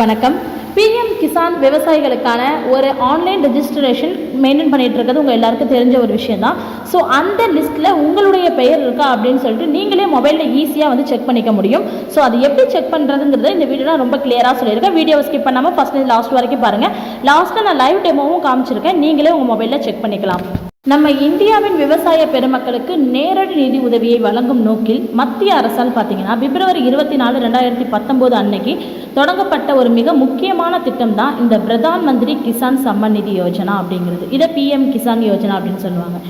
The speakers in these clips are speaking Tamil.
வணக்கம். பிஎம் கிசான் விவசாயிகளுக்கான ஒரு ஆன்லைன் ரெஜிஸ்ட்ரேஷன் மெயின்டைன் பண்ணிட்டு இருக்கிறது உங்கள் எல்லாருக்கும் தெரிஞ்ச ஒரு விஷயம் தான் ஸோ அந்த லிஸ்ட்டில் உங்களுடைய பெயர் இருக்கா அப்படின்னு சொல்லிட்டு நீங்களே மொபைலில் ஈஸியாக வந்து செக் பண்ணிக்க முடியும். ஸோ அது எப்படி செக் பண்ணுறதுங்கிறத இந்த வீடியோவில் ரொம்ப கிளியராக சொல்லியிருக்கேன். வீடியோவை ஸ்கிப் பண்ணாமல் ஃபஸ்ட் லாஸ்ட் வரைக்கும் பாருங்கள் லாஸ்ட்டில் நான் லைவ் டெமோவும் காமிச்சிருக்கேன். நீங்களே உங்கள் மொபைலில் செக் பண்ணிக்கலாம். நம்ம இந்தியாவின் விவசாய பெருமக்களுக்கு நேரடி நிதி உதவியை வழங்கும் நோக்கில் மத்திய அரசால் பார்த்தீங்கன்னா பிப்ரவரி இருபத்தி நாலு ரெண்டாயிரத்தி பத்தொம்போது அன்னைக்கு தொடங்கப்பட்ட ஒரு மிக முக்கியமான திட்டம் தான் இந்த பிரதான் மந்திரி கிசான் சம்மன் நிதி யோஜனா அப்படிங்கிறது. இதை பிஎம் கிசான் யோஜனா அப்படின்னு சொல்லுவாங்க.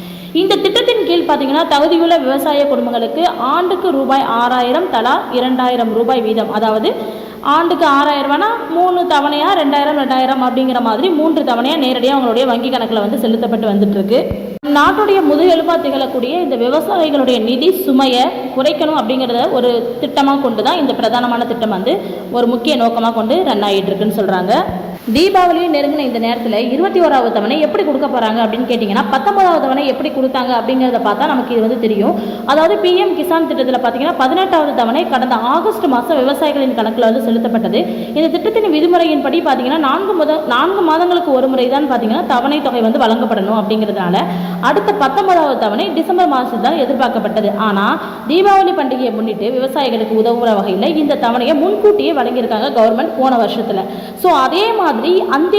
இந்த திட்டத்தின் கீழ் பார்த்தீங்கன்னா தகுதியுள்ள விவசாய குடும்பங்களுக்கு ஆண்டுக்கு ரூபாய் ஆறாயிரம் தலா இரண்டாயிரம் ரூபாய் வீதம். அதாவது ஆண்டுக்கு ஆறாயிரம் ரூபாய்னா மூணு தவணையாக ரெண்டாயிரம் ரெண்டாயிரம் அப்படிங்கிற மாதிரி மூன்று தவணையாக நேரடியாக அவங்களுடைய வங்கி கணக்கில் வந்து செலுத்தப்பட்டு வந்துட்டுருக்கு. நாட்டுடைய முதுகெலும்பாக திகழக்கூடிய இந்த விவசாயிகளுடைய நிதி சுமையை குறைக்கணும் அப்படிங்கிறத ஒரு திட்டமாக கொண்டு தான் இந்த பிரதானமான திட்டம் வந்து ஒரு முக்கிய நோக்கமாக கொண்டு ரன் ஆகிட்டு இருக்குன்னு சொல்கிறாங்க தீபாவளியும் நெருங்கின இந்த நேரத்தில் இருபத்தி ஓராவது தவணை எப்படி கொடுக்க போகிறாங்க அப்படின்னு கேட்டிங்கன்னா பத்தொன்பதாவது தவணை எப்படி கொடுத்தாங்க அப்படிங்கிறத பார்த்தா நமக்கு இது வந்து தெரியும். அதாவது பிஎம் கிசான் திட்டத்தில் பார்த்தீங்கன்னா பதினெட்டாவது தவணை கடந்த ஆகஸ்ட் மாதம் விவசாயிகளின் கணக்கில் வந்து செலுத்தப்பட்டது. இந்த திட்டத்தின் விதிமுறையின்படி பார்த்தீங்கன்னா நான்கு முத நான்கு மாதங்களுக்கு ஒரு முறை தான் பார்த்தீங்கன்னா தவணை தொகை வந்து வழங்கப்படணும் அப்படிங்கிறதுனால அடுத்த பத்தொன்பதாவது தவணை டிசம்பர் மாதத்தில் தான் எதிர்பார்க்கப்பட்டது. ஆனால் தீபாவளி பண்டிகையை முன்னிட்டு விவசாயிகளுக்கு உதவுகிற வகையில் இந்த தவணையை முன்கூட்டியே வழங்கியிருக்காங்க கவர்மெண்ட் போன வருஷத்தில். ஸோ அதே மாதிரி அந்த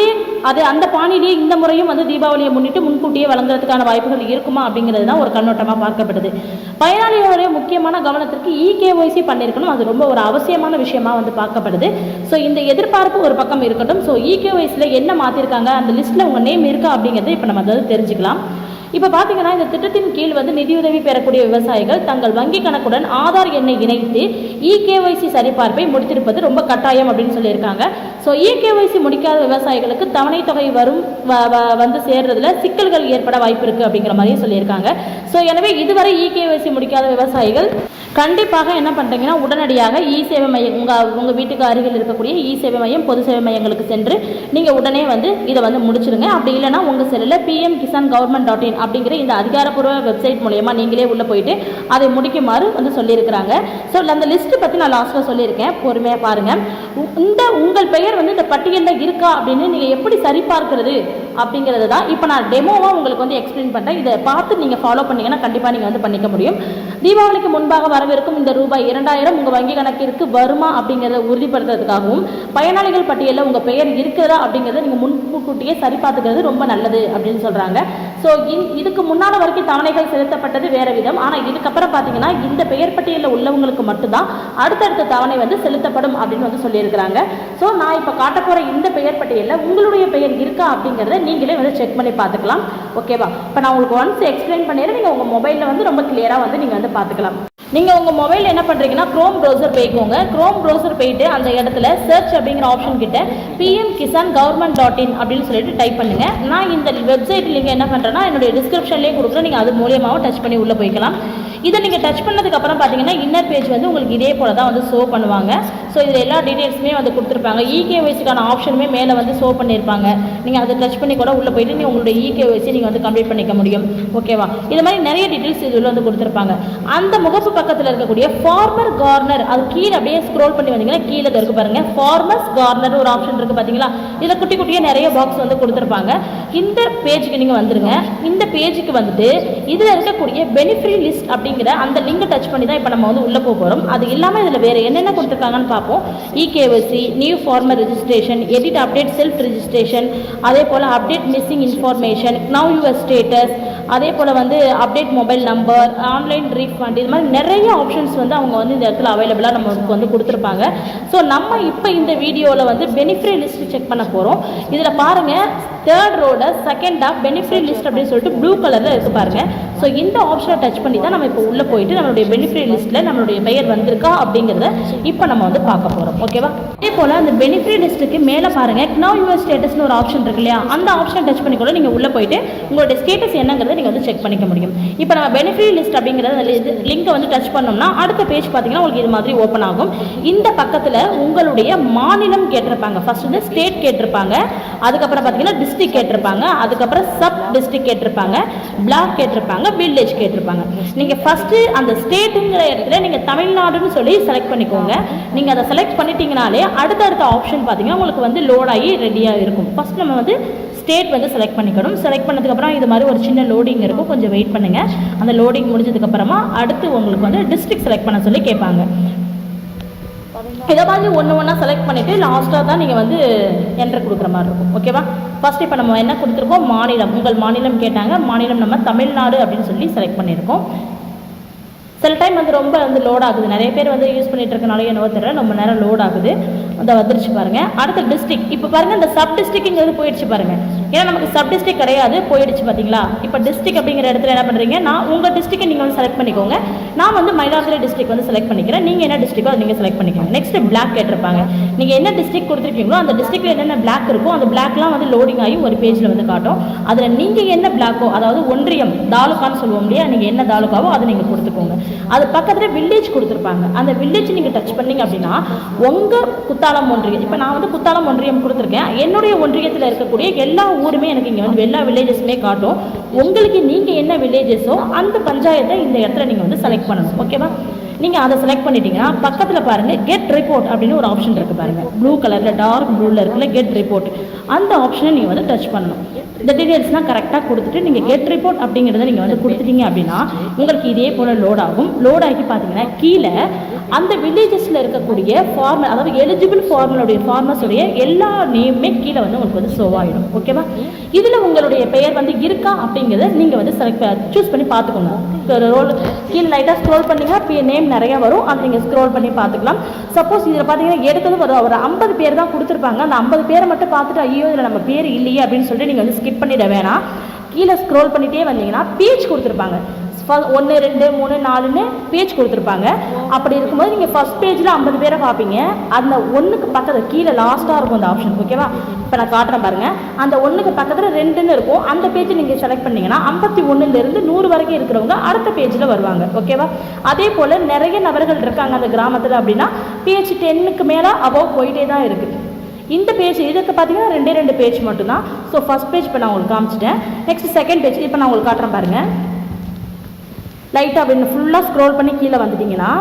அது அந்த பாணியிலேயே இந்த முறையும் வந்து தீபாவளியை முன்னிட்டு முன்கூட்டியே வழங்குறதுக்கான வாய்ப்புகள் இருக்குமா அப்படிங்கிறது தான் ஒரு கண்ணோட்டமாக பார்க்கப்படுது. பயனாளிகளுடைய முக்கியமான கவனத்திற்கு இகேஒய்சி பண்ணியிருக்கணும் அது ரொம்ப ஒரு அவசியமான விஷயமா வந்து பார்க்கப்படுது. ஸோ இந்த எதிர்பார்ப்பு ஒரு பக்கம் இருக்கட்டும். ஸோ இகேஒய்சியில் என்ன மாற்றிருக்காங்க அந்த லிஸ்ட்டில் உங்கள் நேம் இருக்கா அப்படிங்கிறத இப்போ நம்ம அதாவது தெரிஞ்சுக்கலாம். இப்போ பார்த்தீங்கன்னா இந்த திட்டத்தின் கீழ் வந்து நிதியுதவி பெறக்கூடிய விவசாயிகள் தங்கள் வங்கி கணக்குடன் ஆதார் எண்ணை இணைத்து இகேஒய்சி சரிபார்ப்பை முடித்திருப்பது ரொம்ப கட்டாயம் அப்படின்னு சொல்லியிருக்காங்க. ஸோ இகேஒய்சி முடிக்காத விவசாயிகளுக்கு தவணை தொகை வரும் வ- வ- வந்து சேர்றதுல சிக்கல்கள் ஏற்பட வாய்ப்பு இருக்குது அப்படிங்கிற மாதிரியும் சொல்லியிருக்காங்க. ஸோ எனவே இதுவரை இகேஒய்சி முடிக்காத விவசாயிகள் கண்டிப்பாக என்ன பண்ணுறீங்கன்னா உடனடியாக இ சேவை மையம் உங்கள் உங்கள் வீட்டுக்கு அருகில் இருக்கக்கூடிய இ சேவை மையம் பொது சேவை மையங்களுக்கு சென்று நீங்கள் உடனே வந்து இதை வந்து முடிச்சிடுங்க அப்படி இல்லைன்னா உங்கள் செல்லில் PM Kisan government dot in அப்படிங்கிற இந்த அதிகாரப்பூர்வ வெப்சைட் மூலயமா நீங்களே உள்ளே போயிட்டு அதை முடிக்குமாறு வந்து சொல்லியிருக்கிறாங்க. ஸோ அந்த லிஸ்ட்டு பற்றி நான் லாஸ்ட்டில் சொல்லியிருக்கேன். பொறுமையாக பாருங்கள் உ- இந்த உங்கள் பெயர் வந்து இந்த பட்டியலில் இருக்கா அப்படின்னு நீங்கள் எப்படி சரிபார்க்கிறது? அப்படிங்கிறது தான் இப்போ நான் டெமோவாக உங்களுக்கு வந்து எக்ஸ்பிளைன் பண்ணுறேன் இதை பார்த்து நீங்கள் ஃபாலோ பண்ணீங்கன்னா கண்டிப்பாக நீங்கள் வந்து பண்ணிக்க முடியும். தீபாவளிக்கு முன்பாக வரவிருக்கும் இந்த ரூபாய் இரண்டாயிரம் உங்கள் வங்கி கணக்கிற்கு வருமா அப்படிங்கிறத உறுதிப்படுத்துறதுக்காகவும் பயனாளிகள் பட்டியலில் உங்கள் பெயர் இருக்கிறதா அப்படிங்கிறத நீங்கள் முன்கூட்டியே சரி பார்த்துக்கிறது ரொம்ப நல்லது அப்படின்னு சொல்கிறாங்க ஸோ இதுக்கு முன்னால் வரைக்கும் தவணைகள் செலுத்தப்பட்டது வேறு விதம். ஆனால் இதுக்கப்புறம் பார்த்தீங்கன்னா இந்த பெயர் பட்டியலில் உள்ளவங்களுக்கு மட்டும்தான் அடுத்தடுத்த தவணை வந்து செலுத்தப்படும் அப்படின்னு வந்து சொல்லியிருக்கிறாங்க. ஸோ நான் இப்போ காட்ட போகிற இந்த பெயர் பட்டியலில் உங்களுடைய பெயர் இருக்கா அப்படிங்கிறத நீங்களே வந்து செக் பண்ணி பார்த்துக்கலாம். ஓகேவா இப்போ நான் உங்களுக்கு ஒன்ஸ் எக்ஸ்பிளைன் பண்ணிடுறேன். நீங்கள் உங்கள் மொபைலில் வந்து ரொம்ப கிளியராக வந்து நீங்கள் வந்து பார்த்துக்கலாம். நீங்கள் உங்கள் மொபைல் என்ன பண்ணுறீங்கன்னா க்ரோம் ப்ரௌசர் போய்க்கோங்க. க்ரோம் ப்ரௌசர் போயிட்டு அந்த இடத்துல சர்ச் அப்படிங்கிற ஆப்ஷன் கிட்ட PM Kisan government dot in அப்படின்னு சொல்லிட்டு டைப் பண்ணுங்க. நான் இந்த வெப்சைட் லிங்க் என்ன பண்ணுறேன்னா என்னுடைய டிஸ்கிரிப்ஷன்லேயே கொடுக்குறேன். நீங்கள் அது மூலியமாகவும் டச் பண்ணி உள்ளே போய்க்கலாம். இதை நீங்கள் டச் பண்ணதுக்கப்புறம் பார்த்தீங்கன்னா இன்னர் பேஜ் வந்து உங்களுக்கு இதே போல தான் வந்து ஷோ பண்ணுவாங்க. ஸோ இதில் எல்லா டீட்டெயில்ஸுமே வந்து கொடுத்துருப்பாங்க. இகேஒய்சிக்கான ஆப்ஷனுமே மேலே வந்து ஷோ பண்ணியிருப்பாங்க நீங்கள் அதை டச் பண்ணி கூட உள்ளே போயிட்டு நீங்கள் உங்களுடைய இகேஒய்சி நீங்கள் வந்து கம்ப்ளீட் பண்ணிக்க முடியும். ஓகேவா இது மாதிரி நிறைய டீட்டெயில்ஸ் இதில் வந்து கொடுத்துருப்பாங்க. அந்த முகப்பு பக்கத்தில் இருக்கக்கூடிய ஃபார்மர் கார்னர் அது கீழே அப்படியே ஸ்க்ரோல் பண்ணி வந்தீங்கன்னா கீழே இருக்கு பாருங்க. ஃபார்மர்ஸ் கார்னர் ஒரு ஆப்ஷன் இருக்கு பார்த்தீங்களா இதில் குட்டி குட்டியாக நிறைய பாக்ஸ் வந்து கொடுத்துருப்பாங்க. இந்த பேஜுக்கு நீங்கள் வந்துருங்க. இந்த பேஜுக்கு வந்துட்டு இதில் இருக்கக்கூடிய பெனிஃபிட் லிஸ்ட் அப்படிங்கிற அந்த லிங்கை டச் பண்ணி தான் இப்போ நம்ம வந்து உள்ளே போக போகிறோம் அது இல்லாமல் இதில் வேறு என்னென்ன கொடுத்துருக்காங்கன்னு பார்ப்போம். EKYC new farmer registration edit update self registration அதே போல் update missing information know your status அதே போல் வந்து update mobile number online refund இது மாதிரி நிறைய ஆப்ஷன்ஸ் வந்து அவங்க வந்து இந்த இடத்துல அவைலபிளாக நமக்கு வந்து கொடுத்துருப்பாங்க. ஸோ நம்ம இப்போ இந்த வீடியோவில் வந்து பெனிஃபிட் லிஸ்ட் செக் பண்ண போகிறோம் இதில் பாருங்கள் தேர்ட் ரோட செகண்டாக பெனிஃபிட் லிஸ்ட் அப்படின்னு சொல்லிட்டு ப்ளூ கலரில் இருக்கு பாருங்கள் ஸோ இந்த ஆப்ஷனை டச் பண்ணி தான் நம்ம இப்போ உள்ளே போயிட்டு நம்மளுடைய பெனிஃபிட் லிஸ்ட்டில் நம்மளுடைய பெயர் வந்திருக்கா அப்படிங்கிறத இப்போ நம்ம வந்து பார்க்க போகிறோம் ஓகேவா அதே போல் அந்த பெனிஃபிட் லிஸ்ட்டுக்கு மேலே பாருங்கள் நோ யுவர் ஸ்டேட்டஸ்னு ஒரு ஆப்ஷன் இருக்கு இல்லையா? அந்த ஆப்ஷன் டச் பண்ணி கூட நீங்கள் உள்ளே போயிட்டு உங்களுடைய ஸ்டேட்டஸ் என்னங்கிறத நீங்கள் வந்து செக் பண்ணிக்க முடியும். இப்போ நம்ம பெனிஃபிட் லிஸ்ட் அப்படிங்கிறத லிங்கை வந்து டச் பண்ணோம்னா அடுத்த பேஜ் பார்த்தீங்கன்னா உங்களுக்கு இது மாதிரி ஓப்பன் ஆகும். இந்த பக்கத்தில் உங்களுடைய மாநிலம் கேட்டிருப்பாங்க. ஃபர்ஸ்ட் வந்து ஸ்டேட் கேட்டிருப்பாங்க. அதுக்கப்புறம் பார்த்தீங்கன்னா டிஸ்ட்ரிக்ட் கேட்டிருப்பாங்க. அதுக்கப்புறம் சப் டிஸ்ட்ரிக்ட் கேட்டிருப்பாங்க பிளாக் கேட்டிருப்பாங்க வில்லேஜ் கேட்டிருப்பாங்க. நீங்கள் ஃபஸ்ட்டு அந்த ஸ்டேட்டுங்கிற இடத்துல நீங்கள் தமிழ்நாடுன்னு சொல்லி செலக்ட் பண்ணிக்கோங்க. நீங்கள் அதை செலக்ட் பண்ணிட்டீங்கனாலே அடுத்தடுத்த ஆப்ஷன் பார்த்தீங்கன்னா உங்களுக்கு வந்து லோட் ஆகி ரெடியாக இருக்கும். ஃபஸ்ட் நம்ம வந்து ஸ்டேட் வந்து செலக்ட் பண்ணிக்கணும். செலக்ட் பண்ணதுக்கப்புறம் இது மாதிரி ஒரு சின்ன லோடிங் இருக்கும். கொஞ்சம் வெயிட் பண்ணுங்கள் அந்த லோடிங் முடிஞ்சதுக்கப்புறமா அடுத்து உங்களுக்கு வந்து டிஸ்ட்ரிக்ட் செலக்ட் பண்ண சொல்லி கேட்பாங்க. இதை மாதிரி ஒன்று ஒன்றா செலக்ட் பண்ணிவிட்டு லாஸ்ட்டாக தான் நீங்கள் வந்து என்ட்ரு கொடுக்குற மாதிரி இருக்கும். ஓகேவா ஃபஸ்ட் இப்போ நம்ம என்ன கொடுத்துருக்கோம்? மாநிலம். உங்கள் மாநிலம் கேட்டாங்க. மாநிலம் நம்ம தமிழ்நாடு அப்படின்னு சொல்லி செலக்ட் பண்ணியிருக்கோம். சில டைம் வந்து ரொம்ப வந்து லோட் ஆகுது. நிறைய பேர் வந்து யூஸ் பண்ணிட்டு இருக்கனால என்னவோ தெரியல ரொம்ப நேரம் லோட் ஆகுது. அதை வந்துருச்சு பாருங்க. அடுத்த டிஸ்ட்ரிக் இப்போ பாருங்க இந்த சப் டிஸ்ட்ரிக்ங்கிறது போயிடுச்சு பாருங்க. ஏன்னா நமக்கு சப் டிஸ்ட்ரிக் கிடையாது போயிடுச்சு பார்த்தீங்களா இப்போ டிஸ்ட்ரிக் அப்படிங்கிற இடத்துல என்ன பண்ணுறீங்க நான் உங்கள் டிஸ்ட்ரிக்கை நீங்கள் வந்து செலக்ட் பண்ணிக்கோங்க. நான் வந்து மயிலாடுதுறை டிஸ்ட்ரிக் வந்து செலக்ட் பண்ணிக்கிறேன். நீங்கள் என்ன டிஸ்ட்ரிக்கோ அதை நீங்கள் செலக்ட் பண்ணிக்கோங்க. நெக்ஸ்ட் பிளாக் கேட்டிருப்பாங்க. நீங்கள் என்ன டிஸ்ட்ரிக் கொடுத்துருக்கீங்களோ அந்த டிஸ்ட்ரிக்ட்ல என்னென்ன பிளாக் இருக்கோ அந்த பிளாக்லாம் வந்து லோடிங் ஆகி ஒரு பேஜில் வந்து காட்டும். அதில் நீங்கள் என்ன பிளாக்கோ அதாவது ஒன்றியம் தாலுக்கான்னு சொல்லுவோம் இல்லையா? நீங்கள் என்ன தாலுக்காவோ அதை நீங்கள் கொடுத்துக்கோங்க. அது பக்கத்தில் வில்லேஜ் கொடுத்துருப்பாங்க. அந்த வில்லேஜ் நீங்கள் டச் பண்ணீங்க அப்படின்னா உங்கள் குத்தாலம் ஒன்றியம் இப்போ நான் வந்து குத்தாலம் ஒன்றியம் கொடுத்துருக்கேன். என்னுடைய ஒன்றியத்தில் இருக்கக்கூடிய எல்லா ஊருமே எனக்கு இங்கே வந்து எல்லா வில்லேஜஸுமே காட்டும். உங்களுக்கு நீங்கள் என்ன வில்லேஜஸோ அந்த பஞ்சாயத்தை இந்த இடத்துல நீங்கள் வந்து செலக்ட் பண்ணணும். ஓகேவா நீங்கள் அதை செலக்ட் பண்ணிட்டீங்கன்னா பக்கத்தில் பாருங்கள் கெட் ரிப்போர்ட் அப்படின்னு ஒரு ஆப்ஷன் இருக்குது பாருங்கள் ப்ளூ கலரில் டார்க் ப்ளூவில் இருக்குல்ல கெட் ரிப்போர்ட் அந்த ஆப்ஷனை நீங்கள் வந்து டச் பண்ணணும். இந்த டீட்டெயில்ஸ்லாம் கரெக்டாக கொடுத்துட்டு நீங்கள் கெட் ரிப்போர்ட் அப்படிங்கிறத நீங்கள் வந்து கொடுத்துட்டீங்க அப்படின்னா உங்களுக்கு இதே போல் லோட் ஆகும். லோட் ஆகி பார்த்தீங்கன்னா கீழே அந்த வில்லேஜஸில் இருக்கக்கூடிய ஃபார்மல் அதாவது எலிஜிபிள் ஃபார்மலுடைய ஃபார்மர்ஸுடைய எல்லா நேமுமே கீழே வந்து உங்களுக்கு வந்து ஷோ ஆகிடும் ஓகேவா இதில் உங்களுடைய பெயர் வந்து இருக்கா அப்படிங்கிறத நீங்கள் வந்து செலக்ட் சூஸ் பண்ணி பார்த்துக்கோங்க. ரோல் கீழே லைட்டாக ஸ்க்ரோல் பண்ணிங்கன்னா நேம் நிறையா வரும். அதை நீங்கள் ஸ்க்ரோல் பண்ணி பார்த்துக்கலாம். சப்போஸ் இதில் பார்த்தீங்கன்னா எடுத்ததும் வரும் ஒரு ஐம்பது பேர் தான் கொடுத்துருப்பாங்க. அந்த ஐம்பது பேரை மட்டும் பார்த்துட்டு ஐயோ இதில் நம்ம பேர் இல்லையே அப்படின்னு சொல்லிட்டு நீங்கள் வந்து ஸ்கிப் பண்ணிட வேணாம். கீழே ஸ்க்ரோல் பண்ணிகிட்டே வந்தீங்கன்னா பேஜ் கொடுத்துருப்பாங்க. ஒன்று ரெண்டு மூணு நாலுன்னு பேஜ் கொடுத்துருப்பாங்க. அப்படி இருக்கும்போது நீங்கள் ஃபஸ்ட் பேஜில் ஐம்பது பேரை பார்ப்பீங்க. அந்த ஒன்றுக்கு பக்கத்தில் கீழே லாஸ்ட்டாக இருக்கும் அந்த ஆப்ஷன் ஓகேவா இப்போ நான் காட்டுறேன் பாருங்கள் அந்த ஒன்றுக்கு பக்கத்தில் ரெண்டுன்னு இருக்கும். அந்த பேஜை நீங்கள் செலக்ட் பண்ணீங்கன்னா ஐம்பத்தி ஒன்றுலேருந்து நூறு வரைக்கும் இருக்கிறவங்க அடுத்த பேஜில் வருவாங்க. ஓகேவா அதே போல் நிறைய நபர்கள் இருக்காங்க அந்த கிராமத்தில் அப்படின்னா பேஜ் டென்னுக்கு மேலே அபவ் போயிட்டே தான் இருக்குது இந்த பேஜ் இதுக்கு பார்த்தீங்கன்னா ரெண்டே ரெண்டு பேஜ் மட்டும்தான். ஸோ ஃபஸ்ட் பேஜ் இப்போ நான் உங்களுக்கு காமிச்சிட்டேன். நெக்ஸ்ட் செகண்ட் பேஜ் இப்போ நான் உங்களுக்கு காட்டுறேன் பாருங்கள் லைட்டாக அப்படின்னு ஃபுல்லாக ஸ்க்ரோல் பண்ணி கீழே வந்துட்டிங்கன்னா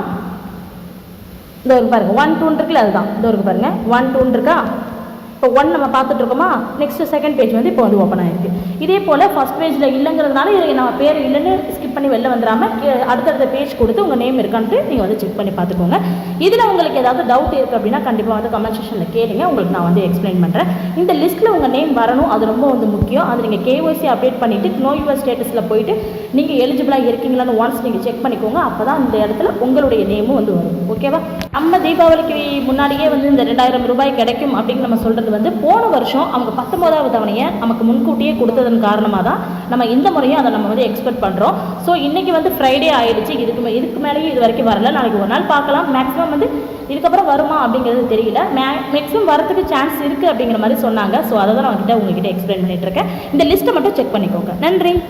இந்த ஒரு பாருங்கள் ஒன் டூன் இருக்குல்ல அதுதான். இந்த ஒரு பாருங்கள் ஒன் டூன் இருக்கா இப்போ ஒன் நம்ம பார்த்துட்டு இருக்கோமா? நெக்ஸ்ட் செகண்ட் பேஜ் வந்து இப்போ வந்து ஓப்பன் ஆயிருக்கு. இதே போல் ஃபர்ஸ்ட் பேஜில் இல்லைங்கிறதுனால இது நம்ம பேர் இல்லைன்னு ஸ்கிப் பண்ணி வெளில வந்துடாமல் அடுத்தடுத்த பேஜ் கொடுத்து உங்கள் நேம் இருக்கான்ட்டு நீங்கள் வந்து செக் பண்ணி பார்த்துக்கோங்க. இதில் உங்களுக்கு ஏதாவது டவுட் இருக்குது அப்படின்னா கண்டிப்பாக வந்து கமெண்ட் செக்ஷனில் கேளுங்க. உங்களுக்கு நான் வந்து எக்ஸ்பிளைன் பண்ணுறேன் இந்த லிஸ்ட்டில் உங்கள் நேம் வரணும் அது ரொம்ப வந்து முக்கியம். அது நீங்கள் கேஒய்சி அப்டேட் பண்ணிவிட்டு நோ யுவர் ஸ்டேட்டஸில் போயிட்டு நீங்கள் எலிஜிபிளாக இருக்கீங்களான்னு ஒன்ஸ் நீங்கள் செக் பண்ணிக்கோங்க. அப்போ தான் இந்த இடத்துல உங்களுடைய நேமும் வந்து வரும். ஓகேவா நம்ம தீபாவளிக்கு முன்னாடியே வந்து இந்த ரெண்டாயிரம் ரூபாய் கிடைக்கும் அப்படின்னு நம்ம சொல்கிறது வந்து போன வருஷம் அவங்க பத்தொம்போதாவது தவணையை நமக்கு முன்கூட்டியே கொடுத்ததன் காரணமாக தான் நம்ம இந்த முறையும் அதை நம்ம வந்து எக்ஸ்பெக்ட் பண்ணுறோம் ஸோ ஸோ இன்றைக்கி வந்து ஃப்ரைடே ஆயிடுச்சு. இதுக்கு மே- இதுக்கு மேலேயும் இது வரைக்கும் வரல. நாளைக்கு ஒரு நாள் பார்க்கலாம். மேக்ஸிமம் வந்து இதுக்கப்புறம் வருமா அப்படிங்கிறது தெரியல. மே மேக்ஸிமம் வரத்துக்கு சான்ஸ் இருக்குது அப்படிங்கிற மாதிரி சொன்னாங்க. ஸோ அதை தான் நான் கிட்ட உங்ககிட்ட எக்ஸ்பிளைன் பண்ணிகிட்ருக்கேன் இந்த லிஸ்ட்டை மட்டும் செக் பண்ணிக்கோங்க. நன்றி.